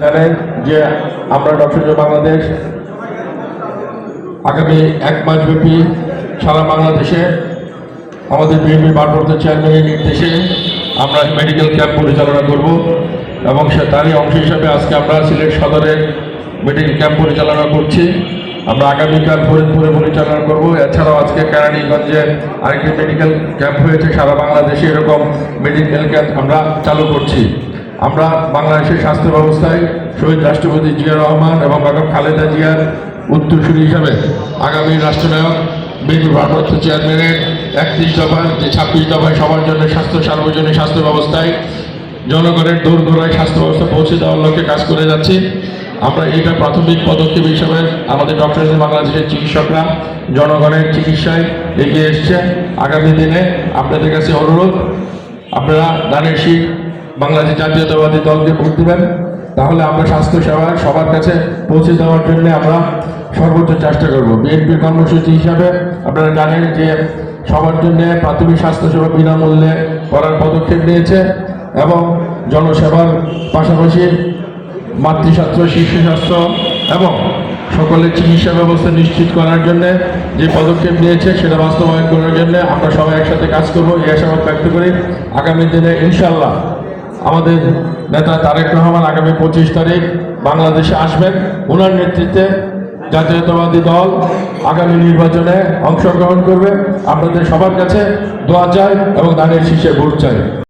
জানেন যে আমরা ডক্টর বাংলাদেশ আগামী এক মাস ব্যাপী সারা বাংলাদেশে আমাদের বিএনপি ভারপ্রাপ্ত চেয়ারম্যানের নির্দেশে আমরা মেডিকেল ক্যাম্প পরিচালনা করব এবং সে তারই অংশ হিসাবে আজকে আমরা সিলেট সদরের মেডিকেল ক্যাম্প পরিচালনা করছি। আমরা আগামীকাল ফরিদপুরে পরিচালনা করব। এছাড়াও আজকে কেরানীগঞ্জে আরেকটি মেডিকেল ক্যাম্প হয়েছে সারা বাংলাদেশে। এরকম মেডিকেল ক্যাম্প আমরা চালু করছি। আমরা বাংলাদেশের স্বাস্থ্য ব্যবস্থায় শহীদ রাষ্ট্রপতি জিয়া রহমান এবং বেগম খালেদা জিয়ার উত্তরসূরি হিসাবে আগামী রাষ্ট্রনায়ক বিএনপি ভারপ্রাপ্ত চেয়ারম্যানের একত্রিশ দফায় যে ছাব্বিশ দফায় সবার জন্য স্বাস্থ্য সার্বজনীন স্বাস্থ্য ব্যবস্থায় জনগণের দূর দূরায় স্বাস্থ্য ব্যবস্থা পৌঁছে দেওয়ার লক্ষ্যে কাজ করে যাচ্ছি। আমরা এটা প্রাথমিক পদক্ষেপ হিসাবে আমাদের ডক্টর বাংলাদেশের চিকিৎসকরা জনগণের চিকিৎসায় এগিয়ে এসছে আগামী দিনে আপনাদের কাছে অনুরোধ, আপনারা দানের শীত বাংলাদেশ জাতীয়তাবাদী দলকে ভোট দেবেন, তাহলে আমরা স্বাস্থ্য সেবা সবার কাছে পৌঁছে দেওয়ার জন্য আমরা সর্বোচ্চ চেষ্টা করব। বিএনপির কর্মসূচি হিসাবে আপনারা জানেন যে সবার জন্য প্রাথমিক স্বাস্থ্যসেবা বিনামূল্যে করার পদক্ষেপ নিয়েছে এবং জনসেবার পাশাপাশি মাতৃস্বাস্থ্য শিশু স্বাস্থ্য এবং সকলের চিকিৎসা ব্যবস্থা নিশ্চিত করার জন্য যে পদক্ষেপ নিয়েছে সেটা বাস্তবায়ন করার জন্য আমরা সবাই একসাথে কাজ করব। এই আশাবাদ ব্যক্ত করি আগামী দিনে ইনশাল্লাহ আমাদের নেতা তারেক রহমান আগামী পঁচিশ তারিখ বাংলাদেশে আসবেন। ওনার নেতৃত্বে জাতীয়তাবাদী দল আগামী নির্বাচনে অংশগ্রহণ করবে। আপনাদের সবার কাছে দোয়া চাই এবং দানের শীষে ভোট চাই।